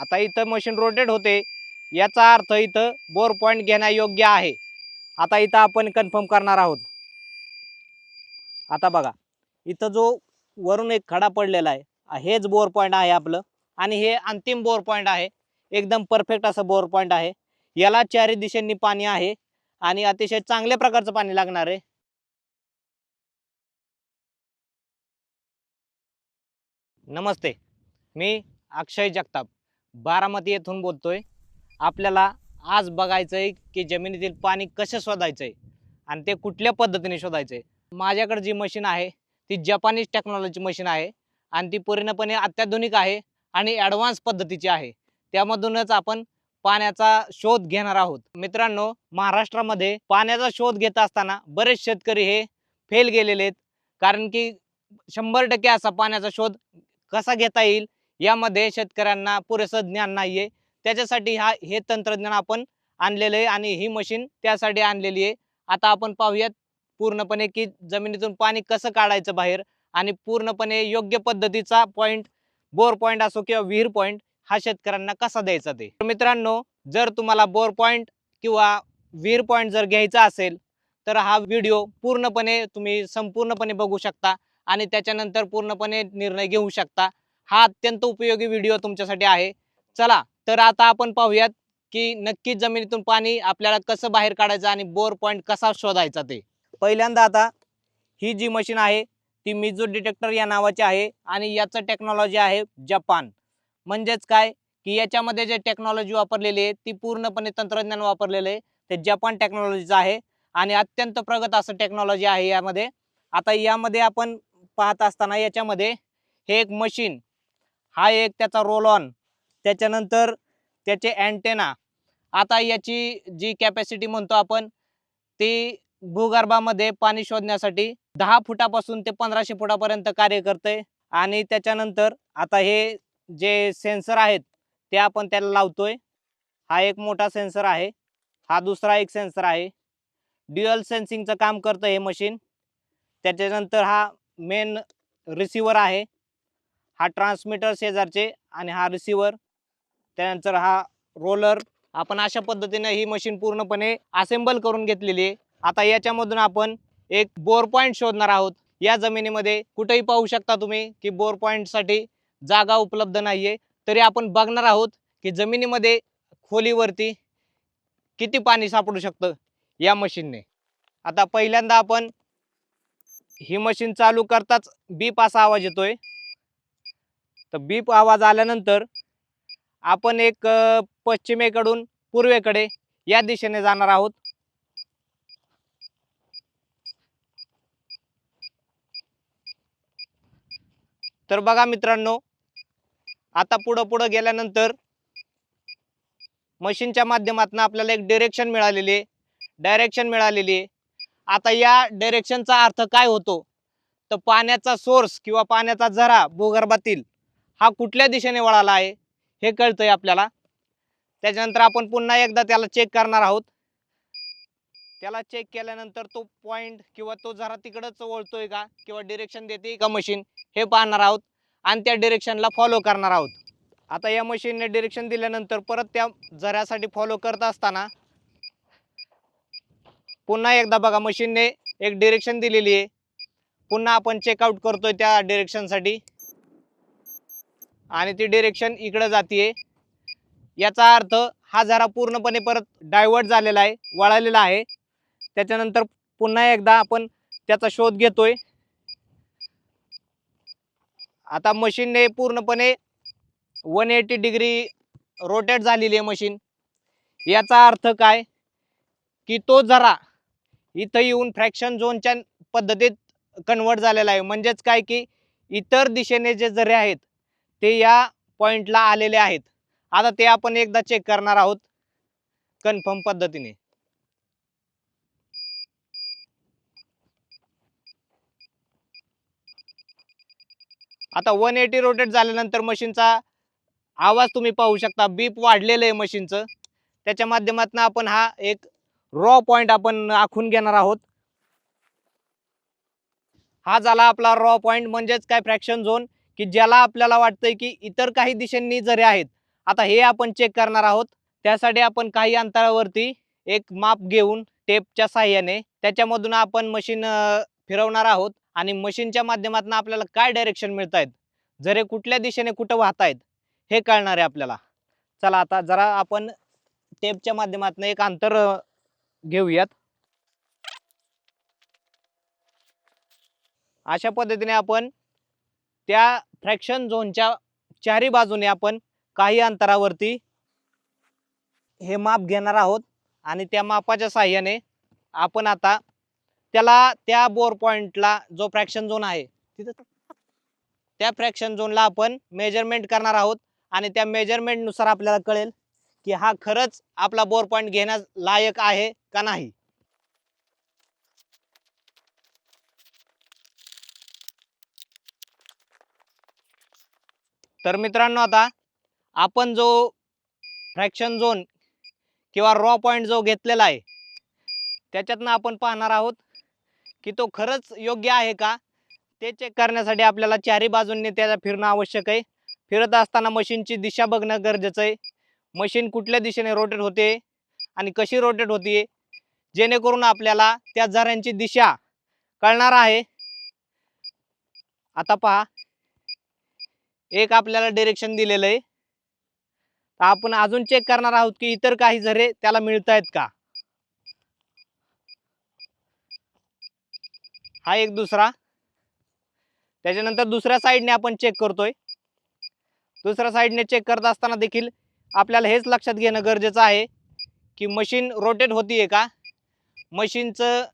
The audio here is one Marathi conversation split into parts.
आता इथं मशीन रोटेट होते. याचा अर्थ इथं बोर पॉईंट घेण्यायोग्य आहे. आता इथं आपण कन्फर्म करणार आहोत. आता बघा इथं जो वरून एक खडा पडलेला आहे हेच बोर पॉईंट आहे आपलं. आणि हे अंतिम बोर पॉईंट आहे. एकदम परफेक्ट असं बोर पॉईंट आहे. याला चारी दिशेंनी पाणी आहे. आणि अतिशय चांगल्या प्रकारचं पाणी लागणार आहे. नमस्ते मी अक्षय जगताप. बारामती येथून बोलतोय. आपल्याला आज बघायचं आहे की जमिनीतील पाणी कसं शोधायचं आहे आणि ते कुठल्या पद्धतीने शोधायचं आहे माझ्याकडे जी मशीन आहे ती जपानीज टेक्नॉलॉजी मशीन आहे आणि ती पूर्णपणे अत्याधुनिक आहे आणि ॲडव्हान्स पद्धतीची आहे. त्यामधूनच आपण पाण्याचा शोध घेणार आहोत. मित्रांनो महाराष्ट्रामध्ये पाण्याचा शोध घेत असताना बरेच शेतकरी हे फेल गेलेले आहेत. कारण की शंभर टक्के असा पाण्याचा शोध कसा घेता येईल यामध्ये शेतकऱ्यांना पुरेसं ज्ञान नाही आहे त्याच्यासाठी हा हे तंत्रज्ञान आपण आणलेलं आहे आणि ही मशीन त्यासाठी आणलेली आहे. आता आपण पाहूयात पूर्णपणे की जमिनीतून पाणी कसं काढायचं बाहेर आणि पूर्णपणे योग्य पद्धतीचा पॉईंट बोर पॉईंट असो किंवा विहीर पॉईंट हा शेतकऱ्यांना कसा द्यायचा ते. मित्रांनो जर तुम्हाला बोर पॉईंट किंवा विहीर पॉईंट जर घ्यायचा असेल तर हा व्हिडिओ पूर्णपणे तुम्ही संपूर्णपणे बघू शकता आणि त्याच्यानंतर पूर्णपणे निर्णय घेऊ शकता. हा अत्यंत उपयोगी व्हिडिओ तुमच्यासाठी आहे. चला तर आता आपण पाहूयात की नक्कीच जमिनीतून पाणी आपल्याला कसं बाहेर काढायचं आणि बोर पॉईंट कसा शोधायचा ते. पहिल्यांदा आता ही जी मशीन आहे ती मिजो डिटेक्टर या नावाची आहे आणि याचं टेक्नॉलॉजी आहे जपान म्हणजेच काय? की याच्यामध्ये जे टेक्नॉलॉजी वापरलेली आहे ती पूर्णपणे तंत्रज्ञान वापरलेलं आहे. ते जपान टेक्नॉलॉजीचं आहे आणि अत्यंत प्रगत असं टेक्नॉलॉजी आहे यामध्ये. आता यामध्ये आपण पाहत असताना याच्यामध्ये हे एक मशीन हा एक त्याचा रोल ऑन त्याच्यानंतर त्याचे अँटेना आता याची जी कॅपॅसिटी म्हणतो आपण ती भूगर्भामध्ये पाणी शोधण्यासाठी दहा फुटापासून ते पंधराशे फुटापर्यंत कार्य करते आणि त्याच्यानंतर आता हे जे सेन्सर आहेत ते आपण त्याला लावतोय. हा एक मोठा सेन्सर आहे. हा दुसरा एक सेन्सर आहे. ड्युअल सेन्सिंगचं काम करतं हे मशीन त्याच्यानंतर हा मेन रिसिवर आहे. हा ट्रान्समीटर शेजारचे आणि हा रिसिवर त्यानंतर हा रोलर आपण अशा पद्धतीने ही मशीन पूर्णपणे असेंबल करून घेतलेली आहे. आता याच्यामधून आपण एक बोर पॉईंट शोधणार आहोत. या जमिनीमध्ये कुठेही पाहू शकता तुम्ही की बोर पॉईंटसाठी जागा उपलब्ध नाहीये. तरी आपण बघणार आहोत की जमिनीमध्ये खोलीवरती किती पाणी सापडू शकतं या मशीनने आता पहिल्यांदा आपण ही मशीन चालू करताच बीप असा आवाज येतोय. तर बीप आवाज आल्यानंतर आपण एक पश्चिमेकडून पूर्वेकडे या दिशेने जाणार आहोत. तर बघा मित्रांनो आता पुढं पुढं गेल्यानंतर मशीनच्या माध्यमातून आपल्याला एक डिरेक्शन मिळालेली आहे. डायरेक्शन मिळालेली आहे. आता या डायरेक्शनचा अर्थ काय होतो? तर पाण्याचा सोर्स किंवा पाण्याचा झरा भूगर्भातील हा कुठल्या दिशेने वळाला आहे हे कळतंय आपल्याला. त्याच्यानंतर आपण पुन्हा एकदा त्याला चेक करणार आहोत. त्याला चेक केल्यानंतर तो पॉईंट किंवा तो जरा तिकडंच वळतोय का किंवा डिरेक्शन देते का मशीन हे पाहणार आहोत. आणि त्या डिरेक्शनला फॉलो करणार आहोत. आता या मशीनने डिरेक्शन दिल्यानंतर परत त्या झऱ्यासाठी फॉलो करत असताना पुन्हा एकदा बघा मशीनने एक डिरेक्शन दिलेली आहे. पुन्हा आपण चेकआउट करतोय त्या डिरेक्शनसाठी आणि ती डिरेक्शन इकडं जाते याचा अर्थ हा जरा पूर्णपणे परत डायव्हर्ट झालेला आहे वळालेला आहे. त्याच्यानंतर पुन्हा एकदा आपण त्याचा शोध घेतोय. आता मशीनने पूर्णपणे वन एटी डिग्री रोटेट झालेली आहे मशीन याचा अर्थ काय? की तो जरा इथं येऊन फ्रॅक्शन झोनच्या पद्धतीत कन्वर्ट झालेला आहे. म्हणजेच काय? की इतर दिशेने जे जरे आहेत ते या पॉइंटला आलेले आहेत. आता ते आपण एकदा चेक करणार आहोत. कन्फर्म पद्धतीने. आता वन एटी रोटेट झाल्यानंतर मशीनचा आवाज तुम्ही पाहू शकता. बीप वाढलेलं आहे मशीनचं त्याच्या माध्यमातून आपण हा एक रॉ पॉइंट आपण आखून घेणार आहोत. हा झाला आपला रॉ पॉइंट म्हणजेच काय? फ्रॅक्शन झोन की ज्याला आपल्याला वाटतंय की इतर काही दिशांनी जरे आहेत आता हे आपण चेक करणार आहोत. त्यासाठी आपण काही अंतरावरती एक माप घेऊन टेपच्या साह्याने त्याच्यामधून आपण मशीन फिरवणार आहोत आणि मशीनच्या माध्यमातून आपल्याला काय डायरेक्शन मिळत आहेत जरे कुठल्या दिशेने कुठं वाहत आहेत हे कळणार आहे आपल्याला. चला आता जरा आपण टेपच्या माध्यमातून एक अंतर घेऊयात. अशा पद्धतीने आपण त्या फ्रॅक्शन झोनच्या चारी बाजूने आपण काही अंतरावरती हे माप घेणार आहोत आणि त्या मापाच्या साह्याने आपण आता त्याला त्या बोर पॉइंटला जो फ्रॅक्शन झोन आहे तिथं त्या फ्रॅक्शन झोनला आपण मेजरमेंट करणार आहोत आणि त्या मेजरमेंटनुसार आपल्याला कळेल की हा खरंच आपला बोर पॉईंट घेण्यास लायक आहे का नाही. तर मित्रांनो आता आपण जो फ्रॅक्शन झोन किंवा रॉ पॉईंट जो घेतलेला आहे त्याच्यातनं आपण पाहणार आहोत की तो खरंच योग्य आहे का? ते चेक करण्यासाठी आपल्याला चारी बाजूंनी त्याला फिरणं आवश्यक आहे. फिरत असताना मशीनची दिशा बघणं गरजेचं आहे. मशीन कुठल्या दिशेने रोटेट होते आणि कशी रोटेट होते जेणेकरून आपल्याला त्या झऱ्यांची दिशा कळणार आहे. आता पहा एक आपल्याला डिरेक्शन दिलेलं आहे. तर आपण अजून चेक करणार आहोत की इतर काही झरे त्याला मिळत आहेत का? हा एक दुसरा. त्याच्यानंतर दुसऱ्या साईडने आपण चेक करतोय. दुसऱ्या साईडने चेक करत असताना देखील आपल्याला हेच लक्षात घेणं गरजेचं आहे की मशीन रोटेट होतीये का? मशीनचं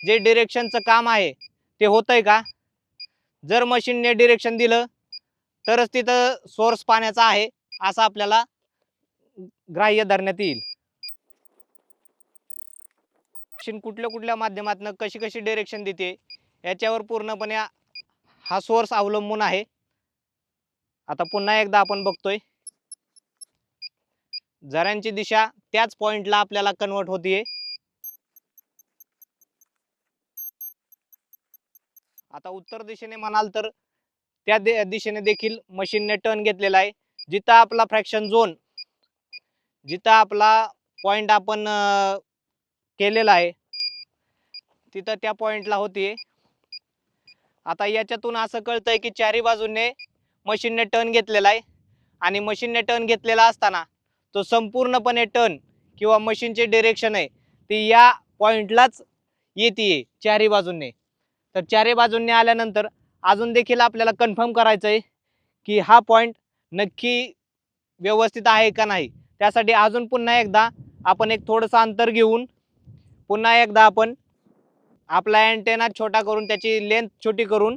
जे डिरेक्शनचं काम आहे ते होतंय का? जर मशीनने डिरेक्शन दिलं तरच तिथं सोर्स पाण्याचा आहे असं आपल्याला ग्राह्य धरण्यात येईल. कुठल्या कुठल्या माध्यमातून कशी कशी डिरेक्शन देते याच्यावर पूर्णपणे हा सोर्स अवलंबून आहे. आता पुन्हा एकदा आपण बघतोय. झऱ्यांची दिशा त्याच पॉइंटला आपल्याला कन्वर्ट होतीये. आता उत्तर दिशेने म्हणाल तर त्या दे- दिशेने देखील मशीनने टर्न घेतलेला आहे. जिथं आपला फ्रॅक्शन झोन जिथं आपला पॉईंट आपण केलेला आहे तिथं त्या पॉईंटला होती आता याच्यातून असं कळतंय की चारी बाजूने मशीनने टर्न घेतलेला आहे. आणि मशीनने टर्न घेतलेला असताना तो संपूर्णपणे टर्न किंवा मशीनचे डिरेक्शन आहे ती या पॉईंटलाच येते चारी बाजूने. तर चारी बाजूंनी आल्यानंतर अजून देखील आपल्याला कन्फर्म करायचं आहे की हा पॉईंट नक्की व्यवस्थित आहे का नाही. त्यासाठी अजून पुन्हा एकदा आपण एक थोडंसं अंतर घेऊन पुन्हा एकदा आपण आपला अँटेना छोटा करून त्याची लेंथ छोटी करून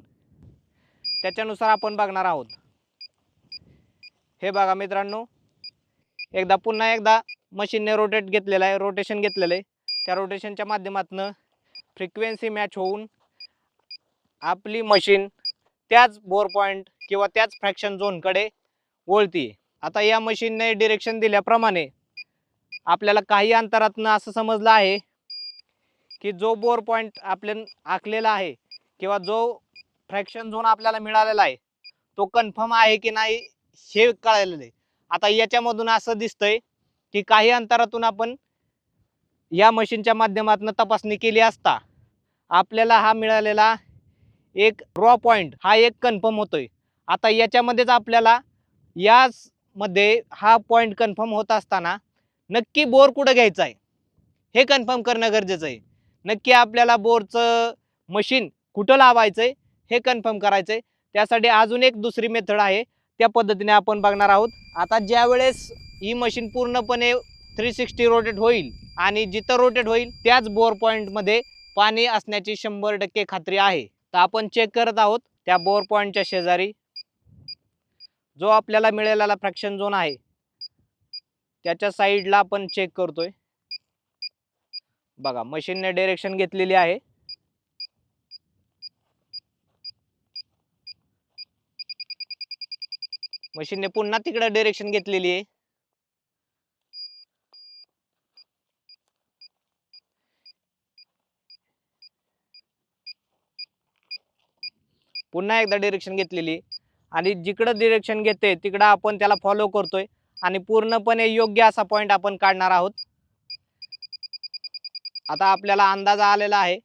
त्याच्यानुसार आपण बघणार आहोत. हे बघा मित्रांनो एकदा पुन्हा एकदा मशीनने रोटेट घेतलेलं आहे रोटेशन घेतलेलं आहे. त्या रोटेशनच्या माध्यमातून फ्रिक्वेन्सी मॅच होऊन आपली मशीन त्याच बोर पॉईंट किंवा त्याच फ्रॅक्शन झोनकडे वळती आता या मशीनने डिरेक्शन दिल्याप्रमाणे आपल्याला काही अंतरातनं असं समजलं आहे की जो बोर पॉईंट आपल्या आखलेला आहे किंवा जो फ्रॅक्शन झोन आपल्याला मिळालेला आहे तो कन्फर्म आहे की नाही हे कळलेलं आहे. आता याच्यामधून असं दिसतंय की काही अंतरातून आपण या मशीनच्या माध्यमातून तपासणी केली असता आपल्याला हा मिळालेला एक रॉ पॉईंट हा एक कन्फर्म होतोय. आता याच्यामध्येच आपल्याला याच मध्ये हा पॉईंट कन्फर्म होत असताना नक्की बोर कुठं घ्यायचा आहे? हे कन्फर्म करणं गरजेचं आहे. नक्की आपल्याला बोरचं मशीन कुठं लावायचं आहे हे कन्फर्म करायचं आहे त्यासाठी अजून एक दुसरी मेथड आहे. त्या पद्धतीने आपण बघणार आहोत. आता ज्या वेळेस ही मशीन पूर्णपणे थ्री सिक्स्टी रोटेट होईल आणि जिथं रोटेट होईल त्याच बोर पॉईंटमध्ये पाणी असण्याची शंभर टक्के खात्री आहे. तर आपण चेक करत आहोत त्या बोर पॉईंटच्या शेजारी. जो आपल्याला मिळालेला फ्रॅक्शन झोन आहे त्याच्या साईडला आपण चेक करतोय. बघा मशीनने डिरेक्शन घेतलेली आहे. मशीनने पुन्हा तिकडे डिरेक्शन घेतलेली आहे. पुन्हा एकदा डिरेक्शन घेतलेली. आणि जिकडं डिरेक्शन घेते तिकडं आपण त्याला फॉलो करतोय. आणि पूर्णपणे योग्य असा पॉईंट आपण काढणार आहोत. आता आपल्याला अंदाज आलेला आहे.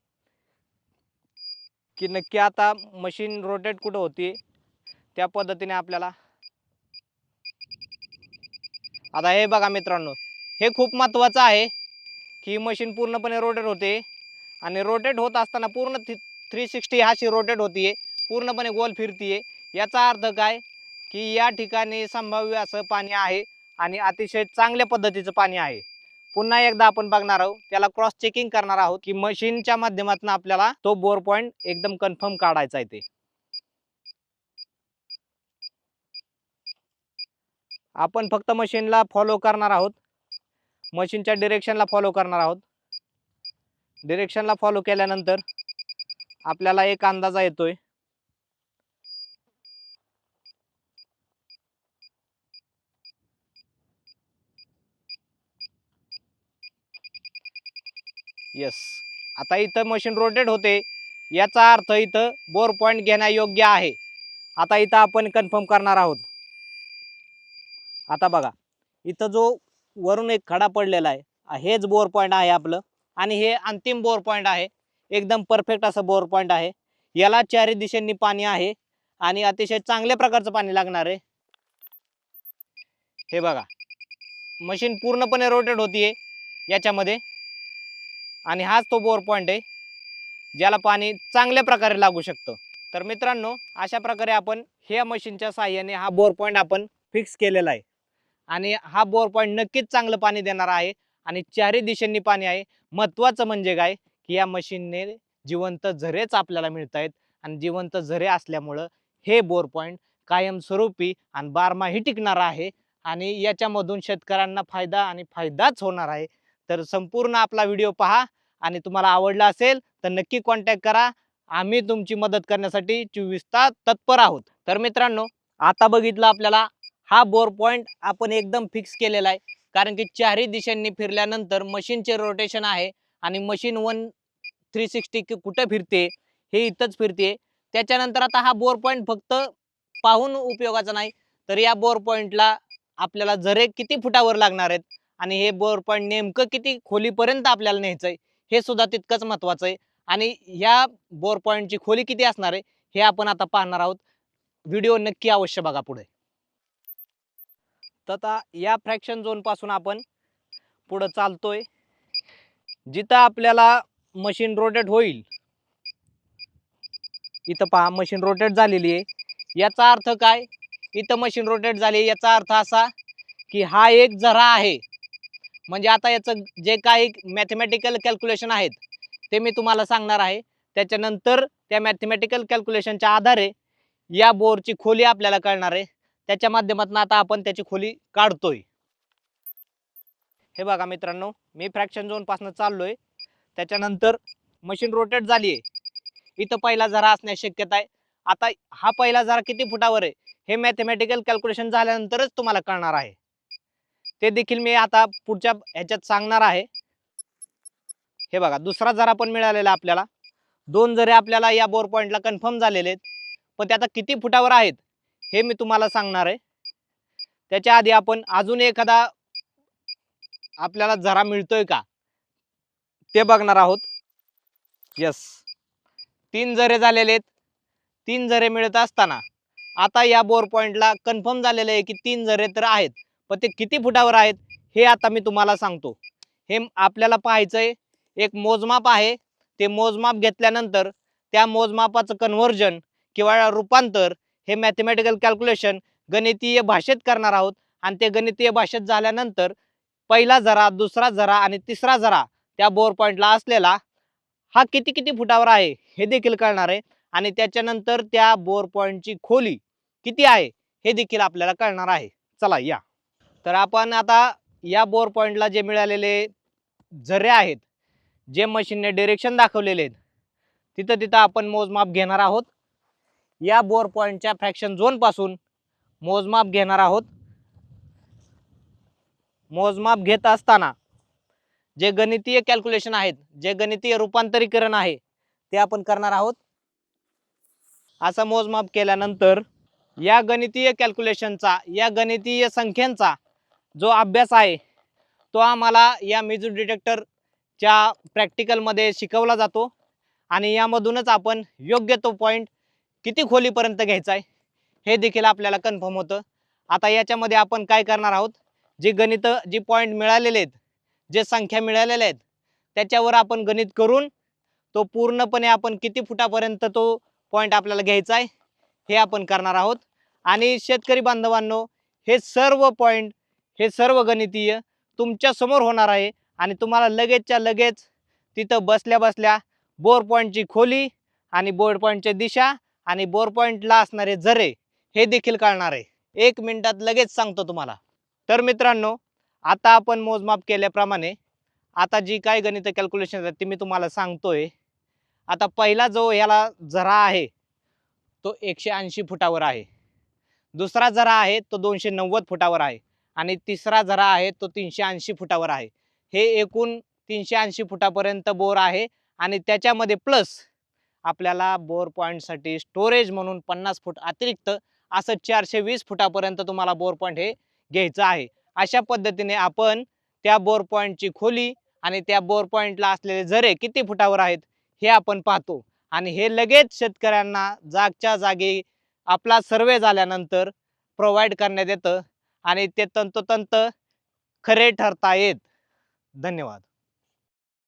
की नक्की आता मशीन रोटेट कुठं होती? त्या पद्धतीने आपल्याला. आता हे बघा मित्रांनो हे खूप महत्त्वाचं आहे की मशीन पूर्णपणे रोटेट होते. आणि रोटेट होत असताना पूर्ण थ्री सिक्स्टी हाशी रोटेट होती पूर्णपणे गोल फिरतीये. याचा अर्थ काय? की या ठिकाणी संभाव्य असं पाणी आहे आणि अतिशय चांगल्या पद्धतीचं पाणी आहे. पुन्हा एकदा आपण बघणार आहोत. त्याला क्रॉस चेकिंग करणार आहोत की मशीनच्या माध्यमातून आपल्याला तो बोर पॉईंट एकदम कन्फर्म काढायचा आहे ते. आपण फक्त मशीनला फॉलो करणार आहोत. मशीनच्या डिरेक्शनला फॉलो करणार आहोत. डिरेक्शनला फॉलो केल्यानंतर आपल्याला एक अंदाजा येतोय. येस आता इथं मशीन रोटेट होते. याचा अर्थ इथं बोर पॉईंट घेण्यायोग्य आहे. आता इथं आपण कन्फर्म करणार आहोत. आता बघा. इथं जो वरून एक खडा पडलेला आहे हेच बोर पॉईंट आहे आपलं. आणि हे अंतिम बोर पॉईंट आहे. एकदम परफेक्ट असं बोर पॉईंट आहे. याला चारी दिशेंनी पाणी आहे. आणि अतिशय चांगल्या प्रकारचं पाणी लागणार आहे. हे बघा. मशीन पूर्णपणे रोटेट होतीये. याच्यामध्ये आणि हाच तो बोर पॉईंट आहे ज्याला पाणी चांगल्या प्रकारे लागू शकतं. तर मित्रांनो अशा प्रकारे आपण ह्या मशीनच्या साह्याने हा बोर पॉईंट आपण फिक्स केलेला आहे. आणि हा बोर पॉईंट नक्कीच चांगलं पाणी देणार आहे आणि चारही दिशेंनी पाणी आहे. महत्त्वाचं म्हणजे काय? की या मशीनने जिवंत झरेच आपल्याला मिळत आहेत आणि जिवंत झरे असल्यामुळं हे बोर पॉईंट कायमस्वरूपी आणि बारमाही टिकणार आहे आणि याच्यामधून शेतकऱ्यांना फायदा आणि फायदाच होणार आहे. तर संपूर्ण आपला व्हिडिओ पहा आणि तुम्हाला आवडला असेल तर नक्की कॉन्टॅक्ट करा. आम्ही तुमची मदत करण्यासाठी चोवीस तास तत्पर आहोत. तर मित्रांनो आता बघितलं आपल्याला हा बोर पॉईंट आपण एकदम फिक्स केलेला आहे. कारण की चारही दिशांनी फिरल्यानंतर मशीनचे रोटेशन आहे आणि मशीन वन थ्री सिक्स्टी कुठं फिरते हे इथंच फिरते. त्याच्यानंतर आता हा बोर पॉईंट फक्त पाहून उपयोगाचा नाही. तर या बोर पॉईंटला आपल्याला झरे किती फुटावर लागणार आहेत आणि हे बोर पॉईंट नेमकं किती खोलीपर्यंत आपल्याला न्यायचं आहे हे सुद्धा तितकंच महत्वाचं आहे. आणि या बोर पॉईंटची खोली किती असणार आहे हे आपण आता पाहणार आहोत. व्हिडिओ नक्की अवश्य बघा पुढे. तर आता या फ्रॅक्शन झोनपासून आपण पुढं चालतोय. जिथं आपल्याला मशीन रोटेट होईल. इथं पहा मशीन रोटेट झालेली आहे. याचा अर्थ काय? इथं मशीन रोटेट झाली याचा अर्थ असा की हा एक झरा आहे. म्हणजे आता याचं जे काही मॅथमॅटिकल कॅल्क्युलेशन आहेत ते मी तुम्हाला सांगणार आहे. त्याच्यानंतर त्या मॅथमॅटिकल कॅल्क्युलेशनच्या आधारे या बोरची खोली आपल्याला कळणार आहे. त्याच्या माध्यमातून आता आपण त्याची खोली काढतोय. हे बघा मित्रांनो मी फ्रॅक्शन झोनपासून चाललोय. त्याच्यानंतर मशीन रोटेट झाली आहे. इथं पहिला झरा असण्याची शक्यता आहे. आता हा पहिला झरा किती फुटावर आहे हे मॅथमॅटिकल कॅल्क्युलेशन झाल्यानंतरच तुम्हाला कळणार आहे. ते देखील मी आता पुढच्या ह्याच्यात सांगणार आहे. हे बघा दुसरा जरा पण मिळालेला आपल्याला. दोन जरे आपल्याला या बोर पॉईंटला कन्फर्म झालेले आहेत पण ते आता किती फुटावर आहेत हे मी तुम्हाला सांगणार आहे. त्याच्या आधी आपण अजून एखादा आपल्याला जरा मिळतोय का? ते बघणार आहोत. यस तीन जरे झालेले आहेत तीन जरे मिळत असताना आता या बोर पॉईंटला कन्फर्म झालेलं आहे की तीन झरे तर आहेत. पण ते किती फुटावर आहेत हे आता मी तुम्हाला सांगतो. हे आपल्याला पाहायचंय एक मोजमाप आहे. ते मोजमाप घेतल्यानंतर त्या मोजमापाचं कन्व्हर्जन किंवा रूपांतर हे मॅथमॅटिकल कॅल्क्युलेशन गणितीय भाषेत करणार आहोत. आणि ते गणितीय भाषेत झाल्यानंतर पहिला जरा दुसरा झरा आणि तिसरा झरा त्या बोर पॉईंटला असलेला हा किती किती फुटावर आहे हे देखील कळणार आहे. आणि त्याच्यानंतर त्या बोर पॉईंटची खोली किती आहे हे देखील आपल्याला कळणार आहे. चला या. तर आपण आता या बोर पॉईंटला जे मिळालेले झरे आहेत जे मशीनने डिरेक्शन दाखवलेले आहेत तिथं तिथं आपण मोजमाप घेणार आहोत. या बोर पॉईंटच्या फ्रॅक्शन झोनपासून मोजमाप घेणार आहोत. मोजमाप घेत असताना जे गणितीय कॅल्क्युलेशन आहेत जे गणितीय रूपांतरीकरण आहे ते आपण करणार आहोत. असं मोजमाप केल्यानंतर या गणितीय कॅल्क्युलेशनचा या गणितीय संख्यांचा जो अभ्यास आहे तो आम्हाला या मेजू डिटेक्टरच्या प्रॅक्टिकलमध्ये शिकवला जातो. आणि यामधूनच आपण योग्य तो पॉईंट किती खोलीपर्यंत घ्यायचा आहे हे देखील आपल्याला कन्फर्म होतं. आता याच्यामध्ये आपण काय करणार आहोत जे गणित जी पॉईंट मिळालेले आहेत जे संख्या मिळालेल्या आहेत त्याच्यावर आपण गणित करून तो पूर्णपणे आपण किती फुटापर्यंत तो पॉईंट आपल्याला घ्यायचा आहे हे आपण करणार आहोत. आणि शेतकरी बांधवांनो हे सर्व पॉईंट हे सर्व गणितीय तुमच्यासमोर होणार आहे आणि तुम्हाला लगेचच्या लगेच तिथं बसल्या बसल्या बोर पॉईंटची खोली आणि बोर पॉईंटची दिशा आणि बोर पॉईंटला असणारे झरे हे देखील कळणार आहे. एक मिनिटात लगेच सांगतो तुम्हाला. तर मित्रांनो आता आपण मोजमाप केल्याप्रमाणे आता जी काय गणित कॅल्क्युलेशन आहेत ती मी तुम्हाला सांगतोय. आता पहिला जो याला झरा आहे तो एकशे ऐंशी फुटावर आहे. दुसरा झरा आहे तो दोनशे नव्वद फुटावर आहे. आणि तिसरा झरा आहे तो तीनशे ऐंशी फुटावर आहे. हे एकूण तीनशे ऐंशी फुटापर्यंत बोर आहे आणि त्याच्यामध्ये प्लस आपल्याला बोर पॉईंटसाठी स्टोरेज म्हणून पन्नास फूट अतिरिक्त असं चारशे वीस फुटापर्यंत तुम्हाला बोर पॉईंट हे घ्यायचं आहे. अशा पद्धतीने आपण त्या बोर पॉईंटची खोली आणि त्या बोर पॉईंटला असलेले झरे किती फुटावर आहेत हे आपण पाहतो. आणि हे लगेच शेतकऱ्यांना जागच्या जागी आपला सर्वे झाल्यानंतर प्रोव्हाइड करण्यात येतं. आणि ते तंतोतंत खरे ठरता येत. धन्यवाद.